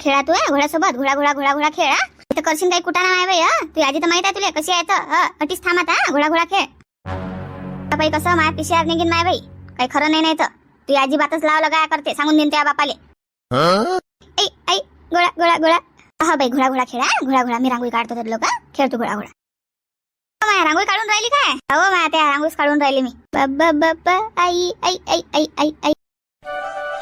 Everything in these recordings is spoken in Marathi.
खेळा तू? घोड्यासोबत? घोडा घोडा घोडा घोडा खेळ? इथं करशील काही कुठं नाही बाई? तू आजी तर माहीत आहे तुला कशी आहे तर? अटीच थांबत हा? घोडा घोडा खेळ. आता बाई कसं माया पिशव्यावर निघीन माय बाई. काही खरं नाही नाही तर. तू अजिबातच लावलं काय करते? सांगून देईन त्या बापाले. ऐ ऐ गोळा गोळा गोळा हा बाई घोडा घोडा खेळा घोडा घोडा. मी रांगोळी काढतो तर लोक. खेळ तू घोडा घोडा. माया रांगोळी काढून राहिली काय? हो माया त्या रांगोळीच काढून राहिली मी. बाबा बाबा आई आई आई आई आई आई.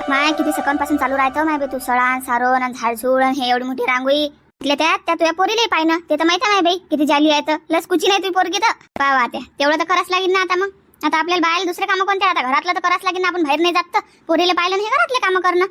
माय किती सकाळपासून चालू राहतं माय बाई तू? सळान सारोन आणि झाडझूड आणि हे एवढी मोठी रांगोळी. इथल्या त्यात त्या तुझ्या पोरीला पाय ना ते तर माहिती आहे बाई किती जाली आहे तर. लस कुची नाही तुझी पोरगी तर. पावा त्या. तेवढं तर करावंच लागेल ना आता मग. आता आपल्याला बाहेर दुसरे कामं कोणते? आता घरातलं तर करावंच लागेल ना आपण बाहेर नाही जात तर. पोरीला पाहिलं नाही घरातले कामं करणं.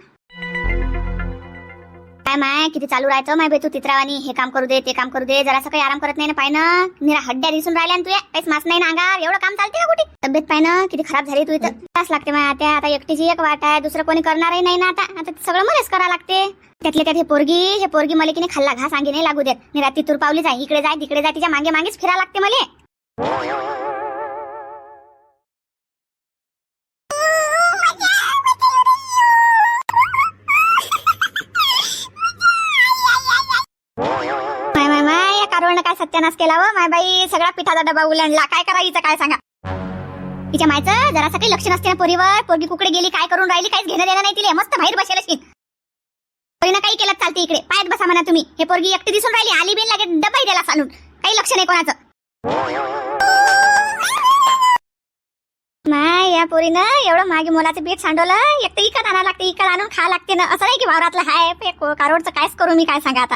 काय माय? किती चालू राहायचं माय तू? तित्रावानी हे काम करू दे ते काम करू दे. जरा काही आराम करत नाही ना पाय ना? निरा हड्ड्या दिसून राहिल्या ना काहीच मास नाही ना अंगावर? एवढं काम चालते का कुठे? तब्येत पाय ना? किती खराब झाली तू इथं. त्रास लागते माय आता. आता एकटीची एक वाट आहे दुसरं कोणी करणारही नाही ना आता. आता सगळं मलाच करा लागते. त्यातले त्यात हे पोरगी हे पोरगी मला की नाही खाल्ला घास अंगी नाही लागू देत. मी रात्री तूर पावली जाय इकडे जाय तिकडे जाय तिच्यामागे मागेच फिरा लागते मला. कारवणं केला व माय बाई सगळा पिठाचा डबा उलंडला. काय करायचं काय सांगा? तिच्या मायचं जरासं काही लक्ष नसते ना पोरीवर. पोरगी कुकडे गेली काय करून राहिली? काहीच घेणं देणं नाही तिले. मस्त बाहेर बसेल अशी पोरीनं काही केलं चालते इकडे. पायात बसा म्हणा तुम्ही. हे पोरगी एकटी दिसून राहिली. आली बिन लागे डबाही द्याला चालून. काही लक्ष नाही कोणाचं. माय या पोरीनं एवढं मागे मोलाचं पीठ सांडवलं. एक तर इकत आणा लागते. इकत आणून खा लागते ना. असं नाही की वावरातलं हाय. कारोडचं कायच करू मी? काय सांगा आता?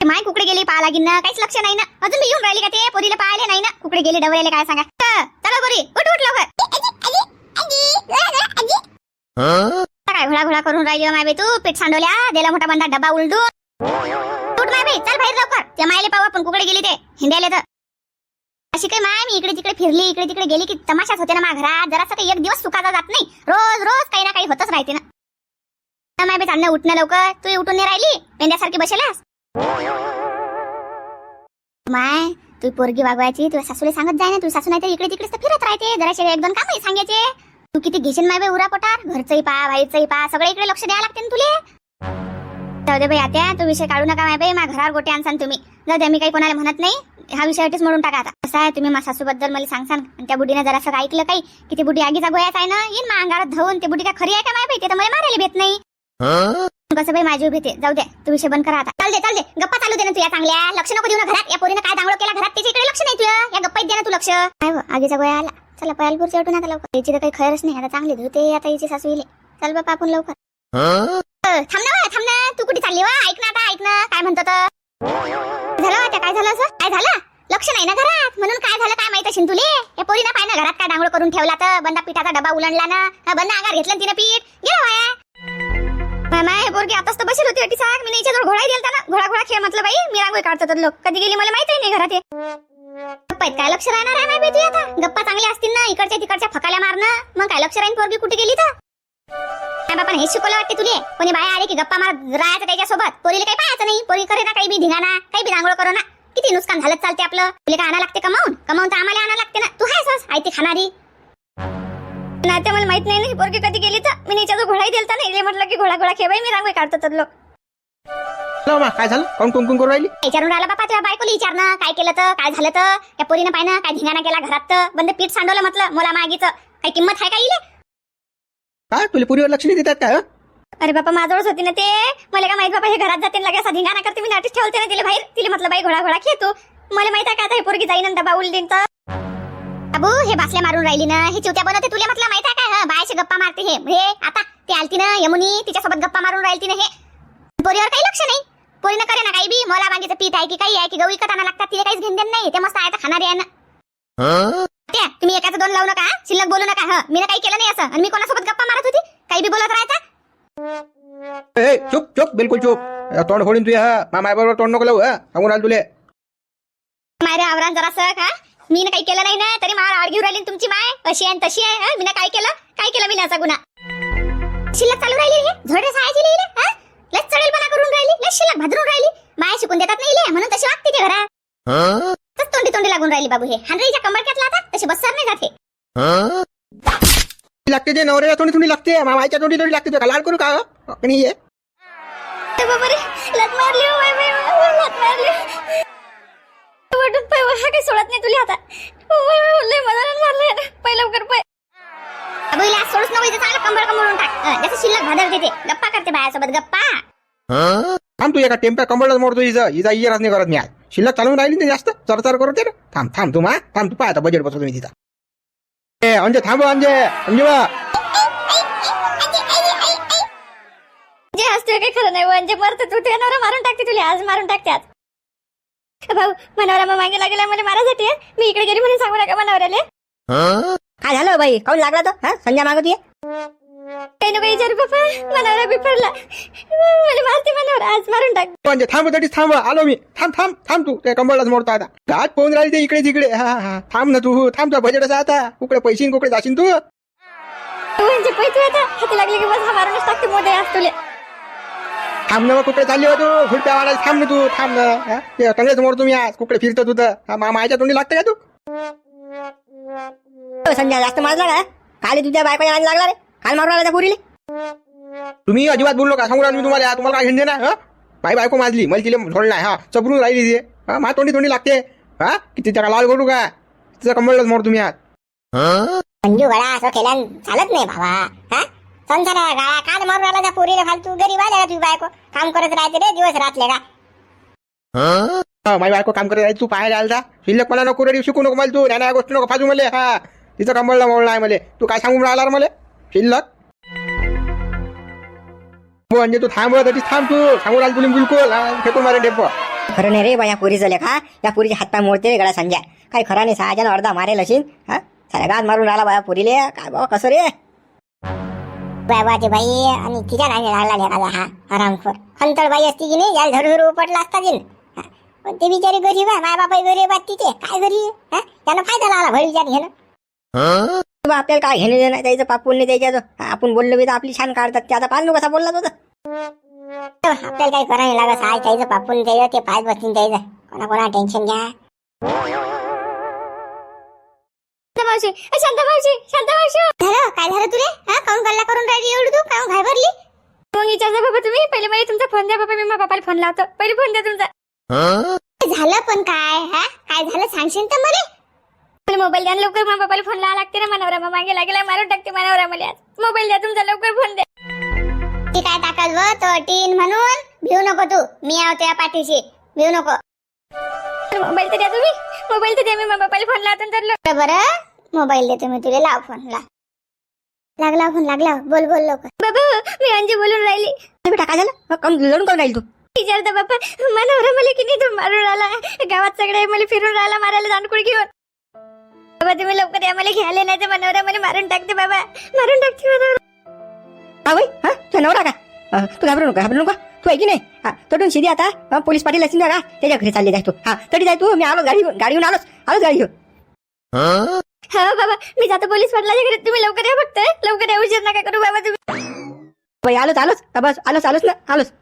माय कुकडे गेली पाहा लागीन ना काहीच लक्ष नाही ना. अजून मी येऊन राहिली का ते? पोरीला पाहिले नाही ना. कुकडे गेली डवरेले काय सांगा? चला पोरी. उठ उठ लवकर. काय घोडा घोडा करून राहिली हो माय तू? पीठ सांडवल्या दिला मोठा बंदा डबा उलटून. उठ माय चल बाहेर लवकर. त्या मायले पाहू आपण कुकडे गेली ते. हिंडायले तर. अशी काही माय मी इकडे तिकडे फिरली इकडे तिकडे गेली की तमाशाच होते ना मा घरात. जरासं काही एक दिवस सुखाचा जात नाही. रोज रोज काही ना काही होतच राहते ना. माय बाई चालणं उठणं लवकर. तू उठून नाही राहिली? मेंढ्यासारखी बसेलास माय तू पोरगी वागवायची तुझ्या सासूला सांगत जाय ना तू सासू नाही तर इकडे तिकडेच तर फिरत राहते जराशे एक दोन काम सांगायचे. तू किती घेशील माय बाई उरा पोटार घरचंही पा बाईचंही पा सगळे इकडे लक्ष द्यावं लागते ना तुले. जाऊ दे बाई आत्या तो विषय काढू नका माय बाई मा घरावर गोटे आणसान तुम्ही. जाऊ दे मी काही कोणाला म्हणत नाही. हा विषयावरतीच म्हणून टाका आता. कसं आहे तुम्ही मा सासूबद्दल मला सांगसान. आणि त्या बुडीने जरासं काही ऐकलं काही की ती बुडी आगीचा गोयाच आहे ना येईन मा अंगारात धावून. ते बुडी काय खरी आहे का माय बाई? ते तर मला मारायला भेट नाही. कसं बाई माझी उभी जाऊ दे तू विषय बंद करा आता. चाल दे चाल दे. गप्पा चालू दे ना तुया चांगल्या. लक्ष नको देऊ ना घरात. या पोरीनं काय दांगडो केला घरात? त्याच्या इकडे लक्ष नाही तुया या गप्पात दे ना तू लक्ष. काय हो, आगीचा गोया आला. चला पयालपूरच्या उठून आता लवकर. याची तर काही खरंच नाही. आता चांगली धुते आता याची सासू येईल. चल बापा आपण लवकर. अ, थांब ना वा, थांब ना. तू कुठे चालली वा? ऐक ना आता ऐक ना. काय म्हणतो तर झालं आता काय झालं असं? काय झालं? लक्ष नाही ना घरात. म्हणून काय झालं काय माहीत असेल तुले? या पोरीनं पाय ना घरात काय डांगडो करून ठेवला तर? बंदा पिठाचा डबा उलंडला ना? हा बंदा अंगार घेतलं तिनं पीठ? गेलं वाया नाही पोरगी आताच तर बसेल होती अटी साग मी नाही हिच्याजवळ घोडा दिला ना घोडा घोडा खेळ म्हटलं बाई. मी रांगोळी काढतो लोक. कधी गेली मला माहिती नाही घरात गप्पा काय लक्ष राहणार आहे माहिती आता. गप्पा चांगल्या असतील ना इकडच्या तिकडच्या फकाल्या मारणं. मग काय लक्ष राहीन पोरगी कुठे गेली तर? काय बापा हे शिकवलं वाटते तुले. कोणी बाहेर आले की गप्पा मार राहायचं त्याच्यासोबत. पोरीला काही पाहायचं नाही. पोरी करे ना काही बी धिंगाणा काही बी रांगोळ करो ना. किती नुकसान झालं चालते आपलं. तुला काय आणा लागते कमावून? कमावून तर आम्हाला आणा लागते ना. तू आहेस. आई ती खाणारी. नाही ते मला माहीत नाही ना ही पोरगी कधी गेली तर? मी हिच्याजवळ घोडाही दिलता नाही. इले म्हटलं की घोडा घोडा खेळ मी रांगोळी काढतो तर लोक. चला मा काय झालं? काऊन कुंकुम करू राहिली? विचारून राहिला बापा तुझ्या बायकोला विचारणं काय केलं तर काय झालं तर? या पोरीनं पाहिनं काय धिंगाणा केला घरात तर? बंद पीठ सांडवलं म्हटलं मला मागीचं काही किंमत आहे का इले? काय? तुला पुरीवर लक्ष नाही देतात काय हं? अरे बापा माझ्यावरच होती ना ते. मला काय माहीत बाबा हे घरात जाते लगे असा धिंगाणा करते मी नाटीस ठेवते ना तिला बाहेर. तिला म्हटलं बाई घोडा घोडा खेळ तू. मला माहीत आहे का आता हे पोरगी जाईन डबा उलटीन तर? अबू हे बासल्या मारून राहिली ना हे चिवत्या बनवते तुला म्हटलं माहीत आहे काय हं, बायाशी गप्पा मारते हे. हे आता ते आलती ना यमुनी तिच्यासोबत गप्पा मारून राहिली ना हे. पोरीवर काही लक्ष नाही. पोरीनं करे ना काही बी. मला वांगीचं पीठ आहे की काही आहे की गहू विकत आणा लागतात तिला काहीच देत नाही. ते मस्त आहे तर खाणारे आहे ना. त्या तुम्ही एकाचं दोन लावू नका? शिल्लक बोलू नका हं. मी काही केलं नाही असं. आणि मी कोणासोबत गप्पा मारत होती? काही बी बोलत राहायचा? ए चुप चुप बिलकुल चुप. तोंड फोडीन तुझ्या हा. माय बरोबर तोंड नको लावू हा. सांगून राहिलो तुले. मारे आवरान जरासं का मी काही केलं नाही ना तरी मला आड घेऊन राहिली ना तुमची माय. अशी आहे न तशी आहे. हं? मी काय केलं? काय केलं मी नाचा गुन्हा? शिल्लक चालू राहिली हे झोडे सहायची लिहिले हं? लस चढेलपणा करून राहिली लस शिल्लक भादरून राहिली. माया शिकून देतात नाही ले म्हणून तशी वागते ते तस तोंडी तोंडी लागून राहिली बाबू हे. हांडरीच्या कंबरक्यात आता तशी बसणार नाही जाते लागते ते नवऱ्याला थोडी थोडी लागते. मा मायच्या थोडी थोडी लागते तुला. लाड करू का? आणि बाबा रे लत मारली हो लत मारली. वटून पाय हा काही सोडत नाही तुला आता. लय मारलंय पाय लवकर पाय. अबईला सोडच नको इथे चांगलं कंबर कंबरून टाक. जसं शिल्लक भादर देते गप्पा करते बायासोबत गप्पा. थांब तू एका टेम्प्या कंबळच मोडतो हिचं हिचा इयरच नाही करत मी आज. शिल्लक चालवून राहिली ना जास्त? चरचर करते ना थांब थांब तू मा. थांब तू पाय आता बजेट बसवतो मी तिचा ए अंजे थांब अंजे. अंजे बा. जे हसतोय काही खरं नाही म्हणजे मरत तू. ते मारून टाकते तुला आज मारून टाकते आज. भाऊ मनावरा मग लागेला मला मारासाठी आहे. मी इकडे गेली म्हणून सांगू नका मनावऱ्याले काय झालं बाई? काऊन लागला तो हा? संजय मागवतीये? काही विचारू बाबा मनावरा बिफरला. मला मारते मनावरा आज मारून टाक. थांब तरी थांब आलो मी. थांब थांब थांब तू. त्या कंबळच मोडतो आता. गाठ पोहून राहिली ते इकडे तिकडे. हा हा थांब ना तू. थांब तुझा बजेट असा आता. कुकडे पैसे कुकडे जाशील तू. म्हणजे पैसे आता. हाती लागले की बस हा मारूनच टाकते. मोठे आज तुले. थांब ना मग कुकडे चालली हो तू? खुर्प्या वाला थांब ना तू थांब ना. हा? ते कंगेच मोडतो मी आज कुकडे फिरतो तू तर? हा, मा- माझ्या तोंडी लागतं का तू? ओ, संजय जास्त मारला का? काल तुझ्या बायकोच्या नादी लागला रे. काल मारून आला त्या पुरीले. तुम्ही अजिबात बोललो का सांगू राहिलो मी तुम्हाला तुम्हाला काय घेणे ना हा? माई बायको माजली मला तिला सोडलाय हा? चपरून राहिली ती. हा मा तोंडी तोंडी लागते. हा? किती त्याला लाल करू का? तिचा कंबळच मोड तुम्ही आज. संजू गळा असं केल्यान चालत नाही भावा हा? संसारा गाळा काल मारून आला त्या पुरीले फालतू गरीब आले का तुझी बायको. काम करत राहते रे दिवस रातले का हा माई बायको काम करत राहिली, तू पाहायला आलता शिल्लक मला नको रे शिकू नको मला तू. या गोष्टी नको फाजू मला हा. तिचं कंबळला मोडला आहे मला. तू काय सांगून राहिला रे मला? शिल्लक? हो म्हणजे तू थांब तरी थांब तू. सांगून राहिला तुला बिलकुल. हा, फेकून मारे डेपो खरं नाही रे बा या पुरीचं लेखा या पुरीचे हातपाय मोडते रे गळा संजय काय खरा नाही सहाजन अर्धा मारेल असेल हा. साऱ्या गात मारून राहिला बाया पुरीले. काय बाबा कसं रे? बाबाची बाई आणि तिच्या नाही लागला लेखाचा हा आरामखोर हंतळ बाई असती की नाही याला धरू धरू उपटला असता नाही. पण ते बिचारी गरीब आहे माय बापा गरीब आहेत तिचे. काय गरीब हा? त्यानं फायदा लागला भर विचार घेणं आपल्याला काय घेणे देणं त्याचं पापून नाही त्याच्यात आपण बोललो बी तर आपली छान काढतात. ते आता कसा बोलला तो. आपल्याला काही करा नाही लागत आहे त्याचं पापून द्यायचं ते पाच बसतील द्यायचं कोणा कोणा टेन्शन घ्या. मावशी शांता मावशी शांता मावशी झालं काय झालं तुले? हा काऊन गल्ला करून राहिली एवढी तू? काऊन घाबरली? मग विचारता बाबा तुम्ही. पहिले मला तुमचा फोन द्या बाबा. मी माझ्या बापाला फोन लावतो. पहिले फोन द्या तुमचा. झालं पण काय? हा? काय झालं सांगशील तर मला? मोबाईल द्या लवकर माझ्या बापाला फोन लावा लागते ना मनावरा मग मागे लागेला. मारून टाकते मनावरा मला आज. मोबाईल द्या तुमचा. लवकर फोन द्या. ती काय टाकल व? तो टीन म्हणून? भिऊ नको तू. मी आहो त्या पाठीशी. भिऊ नको. मोबाईल तर द्या तुम्ही. मोबाईल तर द्या. मी माझ्या बापाला फोन लावतो तर बरं. मोबाईल देतो मी तुला लाव फोन ला लागला फोन लागला बोल बोल लवकर. बाबा मी अंजी बोलून राहिली. बेटा काय झालं? मग कम लढून करून राहील तू? विचारता बाप्पा मनावर मला की नाही तू मारून राहिला? गावात सगळे मला फिरून राहिला मारायला दानकुळ घेऊन. बाबा तुम्ही लवकर या मला घ्यायला नाही तर मनावर मला मारून टाकते बाबा. मारून टाकते मनावर. हा बाई हा तुझा नवरा का? अ, तू घाबरू नका घाबरू नका. तू आहे की नाही? हा तटून शिदी आता. पोलीस पाटील असेल ना का त्याच्या घरी चालले जाय तू. हा तरी जाय तू मी आलो गाडी घेऊन गाडी घेऊन आलोच. आलोच गाडी घेऊन. हा बाबा मी जातो पोलीस पाटलाच्या घरी तुम्ही लवकर या फक्त. लवकर या उशीर नका करू बाबा तुम्ही. बाई आलोच आलोच. हा, बस आलोच आलोच ना आलोच.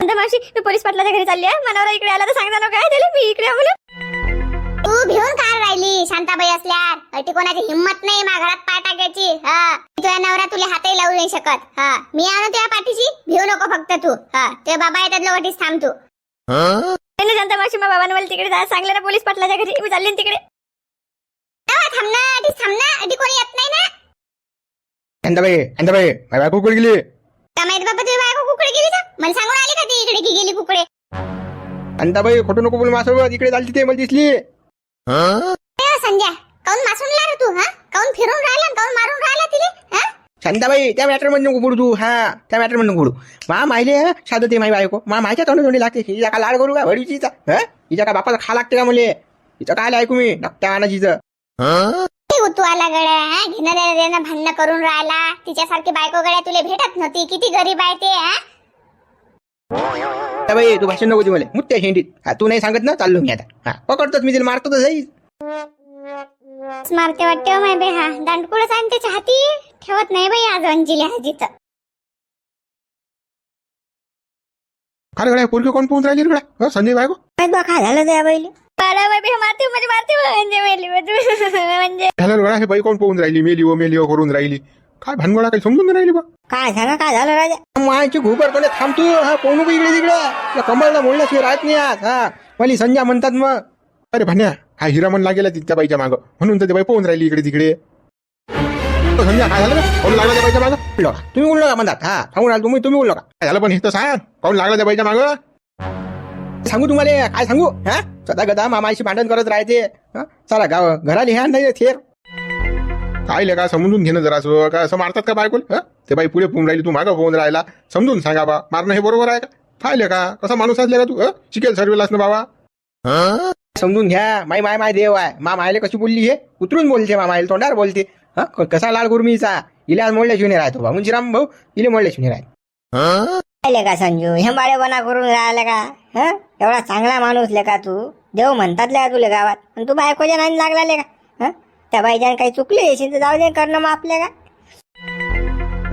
मावशी मी पोलीस पाटलाच्या घरी चालली आहे. मनावर इकडे आला तर सांगता ना काय झालं? मी इकडे आहे म्हणून. तू भिवून काय राहिली? शांताबाई असल्यावर. अटी कोणाची हिंमत नाही मा घरात पाय टाकायची. हा. तुझ्या नवरा तुला हातही लावू नाही शकत. हा. मी आणू तुझ्या पाठीशी? भिवू नको फक्त तू. हा. ते बाबा येतात वाटीस थांब तू. शांता मावशी मा बाबांना मला तिकडे जायला सांगलं ना पोलीस पाटलाच्या घरी. मी चालली ना तिकडे. हा, थांब ना अटीस थांब ना अटी कोणी येत नाही ना? अंदाबाई अंदाबाई माई बायको कुठे गेली? का माहीत बाबा तुझी बायको कुकडे गेली का मला सांगून आली का ती इकडे की गेली कुकडे? अंदाबाई खोटं नको बोल माझ्यासोबत इकडे चालली ते मला दिसली. ए, काऊन मासून रे तू हा? काऊन फिरून राहिला काऊन मारून राहिला तिले हा? शांताबाई त्या मॅटरमध्ये नको बोलू तू हा त्या मॅटरमध्ये नको बोलू. मा माहिले साधं ते माई बायको. मा मायच्या तोंडी तोंडी लागते हिचा का लाड करू का भडीचीचा हा? हिच्या का बापाचा खा लागते का मले? हिचं काय ऐकू मी? नकट्या अनाजीचं उतू आला गड्या हा? घेणं देणं भांडणं करून राहिला. तिच्यासारखी बायको गड्या तुला भेटत नव्हती. किती गरीब आहे ते हा? बाई तू भाषण नको मला. मुत्या शेंडीत. हा तू नाही सांगत ना चाललो मी आता. हा पकडतोच मी तिला मारतो तर जाईल. मारते वाटते हो माय बे हा. दांडकुळच आहे त्याच्या हाती ठेवत नाही बाई आज अंजिली हाजी तर. खरं गड्या पोरगी कोण पोहून राहिली रे गड्या? संजय बायको? काय झालं त्या बाईले? बे म्हणजे म्हणजे मेली बा. म्हणजे झालं गड्या हे बाई कोण पोहून राहिली? मेली व मेली व करून राहिली. काय भानगडा काही समजून नाही राहिली बा. काय सांगा काय झालं राजा? मायची घुबर कोणी थांबतो हा पाहू नको इकडे तिकडे. या कमळला मोडल्याशिवाय राहत नाही आज हा. मला संध्या म्हणतात मग. अरे भान्या हा हिरा म्हणला गेला तिच्या बाईच्या मागं. म्हणून तर ते बाई पाहून राहिली इकडे तिकडे. तो संध्या काय झालं रे? काहून लागला त्या बाईच्या मागं? बोललो का? तुम्ही बोललो का म्हणतात? हा सांगून राहिलो तुम्ही तुम्ही बोललो का? काय झालं पण हे तर सांग. काहून लागला त्या बाईच्या मागं? सांगू तुम्हाला काय सांगू? हा? सदा गदा मामाशी भांडण करत राहते. हा? चला गाव घराला ह्या नाही थेर. काय का समजून घेणं जरा असं काय असं मारतात का बायकोल? हं? ते बाई पुढे पोहून राहिली तू मागं पोहून राहिला. समजून सांगा बा मारणं हे बरोबर आहे का? पाहिले का कसा माणूस असले का तू? हं? शिकेल सर्वेलास ना बाबा. हं? समजून घ्या माय माय माय देव आहे. मा मायले कशी बोलली हे? उतरून बोलते मा मायला तोंडावर बोलते. हा? क- कसा लाल गुरमीचा? इला मोडल्या शिवणे राहतो बा. मुंजीराम भाऊ इले मोडल्या शिवणे राहत. पाहिले का संजू? हे बना करून राहिला का? हं? एवढा चांगला माणूस ले का तू? देव म्हणतात का तुला गावात? आणि तू बायकोच्या नाही लागला ले का? हं? त्या बाईच्यानं काही चुकले असेल तर जाऊ दे करणं मग आपल्या का?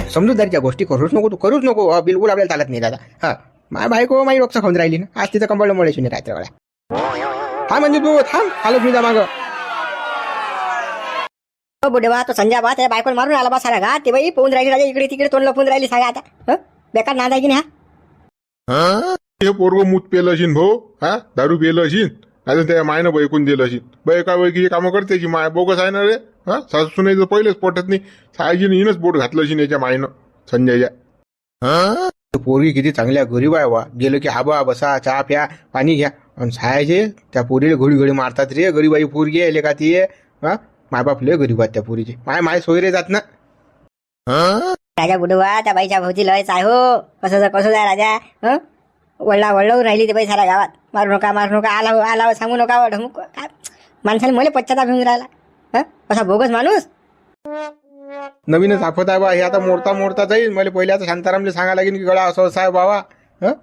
समजूतदारीच्या गोष्टी करूच नको तू करूच नको. अ, बिलकुल आपल्याला चालत नाही दादा. हा. माय बायको माई डोकं खाऊन राहिली ना. आज तिचं कंबळ मोडल्या शिवणे राहते बघा हा म्हणजे तू थांब. हालत मी मागं. हो बुढे बा तो संजय बा त्या बायकोला मारून आला बा सारा गा ते बाई पोहून राहिली राजा इकडे तिकडे तोंड लपून राहिली सांगा आता. हं? बेकार नाद आहे की नाही हा? हं? हे पोरग मूत पेलं असेल भाऊ हा? दारू पिलं असेल नाही त्या मायनं बैकून दिलं असेल बैका बैकीची कामं करते की माय बोगस आहे ना रे हा? सासू नाही पहिलेच पोटत नाही सायजीने हिनच बोट घातलं असेल याच्या मायनं संजयच्या. हं? पोरगी किती चांगल्या गरीब आहे वा. गेलो की आबा बसा चहा प्या पाणी घ्या. आणि सायाचे त्या पोरीला घोडी घोडी मारतात रे गरीबाई पोरगी आहे का ती हा? मायबाप लय गरीब आहेत त्या पोरीचे. माय माय सोयरे जात ना. हं? राजा बुडवा त्या बाईच्या भोवती लयच आहे हो. कसं कसं जाय राजा? हं? वळला वळवून राहिली ते बाई साऱ्या गावात. मारू नका मारू नका आला हो, आला हो, सांगू नका हो, ढमुक काय? माणसाला मला पश्चाताप घेऊन राहिला. हं? असा बोगस माणूस? नवीनच आफत आहे बा हे आता मोडता मोडता जाईल. मला पहिले आता शांतारामले सांगा लागेल की गळा असं आहे बाबा. हं?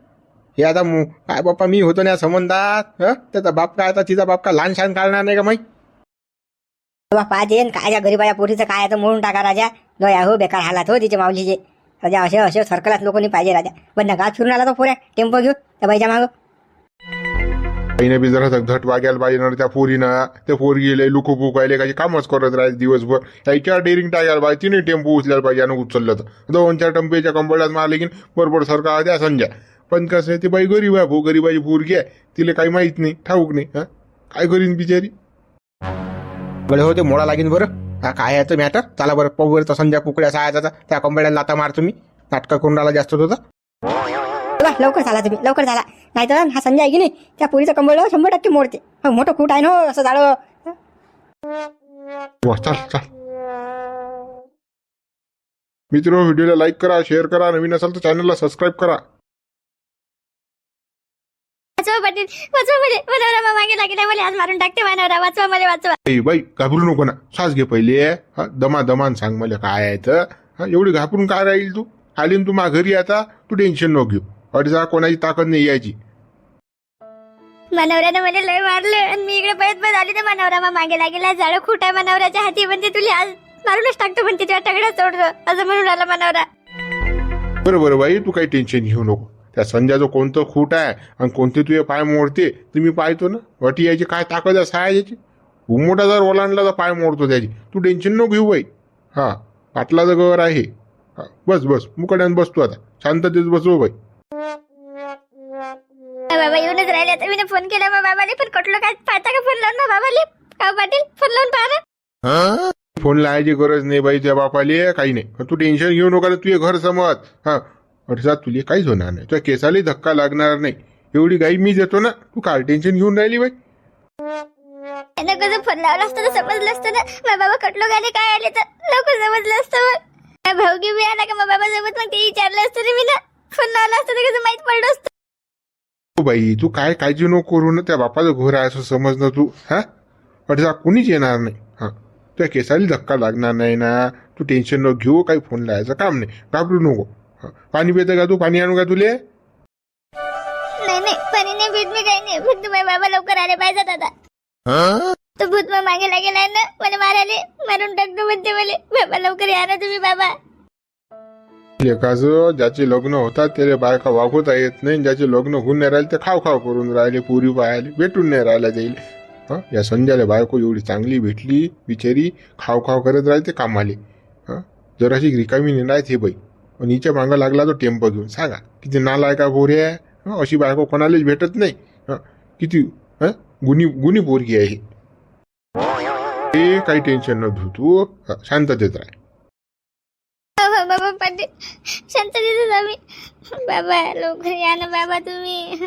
हे आता मु- काय बाप्पा मी होतो ना या संबंधात? हं? त्याचा बाप काय आता? तिचा बाप का लहान शान काढणार नाही का माही तेव्हा पाहते काय गरीबाच्या पोरीचं काय आहे तर मोडून टाका राजा. दया हो बेकार हालात हो तिचे माऊलीचे. राजा असे असे सरकलाच लोकांनी पाहिजे राजा. पण गात फिरून आला तो पोऱ्या. टेम्पो घेऊ त्या बाईच्या मागं. आईने बी जरा धट वाग्याला पाहिजे ना त्या पोरीनं त्या पोरगी लय लुकू पुकायले काही कामच करत राहायचे दिवसभर. त्याच्या डेअरिंग टाकायला पाहिजे तिने टेम्पो उचलायला पाहिजे आणि उचललं तर. दोन चार टंपेच्या कंबळात मारले की बरोबर सरकार द्या संजय पण कसं आहे ते बाई गरीब आहे भाऊ गरीबाची पोरगी आहे. तिला काही माहीत नाही ठाऊक नाही हा? काय करीन बिचारी? गळे हो ते मोडा लागेल बरं. हा काय आहे मॅटर चला बरं पाहू बरं तर संध्या कुकड्या सायाचा त्या कंबळ्याला लाता मार तुम्ही नाटकं करून राहिला जास्त होता चला लवकर झाला तुम्ही लवकर झाला नाही तर हा संजय आहे की नाही त्या पोरीचं कंबळ शंभर टक्के मोडते. हो, मोठं खूट आहे ना हो, असं झालं वा चाल चाल. मित्र व्हिडिओला लाईक करा शेअर करा. नवीन असाल तर चॅनलला सबस्क्राईब करा. वाचवा पाटील वाचवा मागे लागेल मला आज मारून टाकते मानवरा. वाचवा मध्ये वाचवा. ए बाई घाबरू नको ना. श्वास घे पहिले हा. दमा दमान सांग मला काय आहे तर. हा एवढी घाबरून काय राहील तू? आली ना तू मा घरी आता? तू टेन्शन नको घेऊ. अडीचा कोणाची ताकद नाही यायची. मनवऱ्यानं मला लय मारलं आणि मी इकडे पळत पळत आली तर मनवरा मागे लागेला. झाड खूट आहे मनवऱ्याच्या हाती म्हणजे तुला आज मारूनच टाकतो म्हणते तुझ्या तगडा सोडतो. असं म्हणून राहिला मनवरा. बरं बरं बाई तू काही टेन्शन घेऊ नको. त्या संध्याचं कोणतं खूट आहे आणि कोणते तुझे पाय मोडते तुम्ही पाहतो ना. वटी यायची काय ताकद आहे सहा याची मोठा जर ओलांडला तर पाय मोडतो त्याची. तू टेन्शन नको घेऊ बाई. हा पाटलाचं घर आहे. हा बस बस. मुकड्यान बसतो आता. शांततेत बसव बाई. बाबा येऊनच राहिले. आता मी फोन केला मग बाबाले पण कटलो काय पाहता का फोन लावून मग बाबाले? का पाटील? फोन लावून पाहा ना. फोन लावायची गरज नाही बाई त्या बापाले काही नाही. तू टेन्शन घेऊ नका तुझे घर समज. हा अडसा तुले काहीच होणार नाही. तुझ्या केसालाही धक्का लागणार नाही. एवढी गाई मी देतो ना तू काय टेन्शन घेऊन राहिली बाई. त्यांना कसं फोन लावला असतं तर समजलं असतं ना. बाबा कटलो गाले काय आले तर? लवकर समजलं असतं मग. माझा भाऊ घेऊ आला का मग बाबा सोबत मग ते विचारलं असतं रे मी ना फोन लावला असतं तर कसं माहीत पडलं असतं? हो बाई तू काय काळजी नको करू ना. त्या बापाचं घर आहे असं समज ना तू हा? अडसा कुणीच येणार नाही. हा. तुझ्या केसाला धक्का लागणार नाही ना. तू टेन्शन नको घेऊ काही फोन लावायचं काम नाही. घाबरू नको. पाणी पितं का तू? पाणी आणू का तुले? नाही नाही पाणी नाही भीत मी काही नाही फक्त माझे बाबा लवकर आले पाहिजेत आता. तो भूत मग मागे लागेला ना? मला मारायले मारून टाकतो म्हणते मला. बाबा लवकर या ना तुम्ही बाबा. लेखाचं ज्याचे लग्न होतात त्याला बायका वागवता येत नाही. ज्याचे लग्न होऊन नाही राहिले ते खाव खाव करून राहिले पुरी पाहायला भेटून नाही राहिला जाईल. हा? या संध्याला बायको एवढी चांगली भेटली बिचारी खाव खाव करत राहते कामाले. हा? जराशी रिकामी नेणार हे बाई. आणि हिच्या मागं लागला तो टेम्पो घेऊन. सांगा किती नालाय का पोरी आहे? अशी बायको कोणालाच भेटत नाही. किती हं, गुणी गुणी पोरगी आहे ही. काही टेन्शन न घेऊ तू शांततेत राह. बाबा बाबा पाटील शांततेत आम्ही बाबा लवकर या ना बाबा तुम्ही.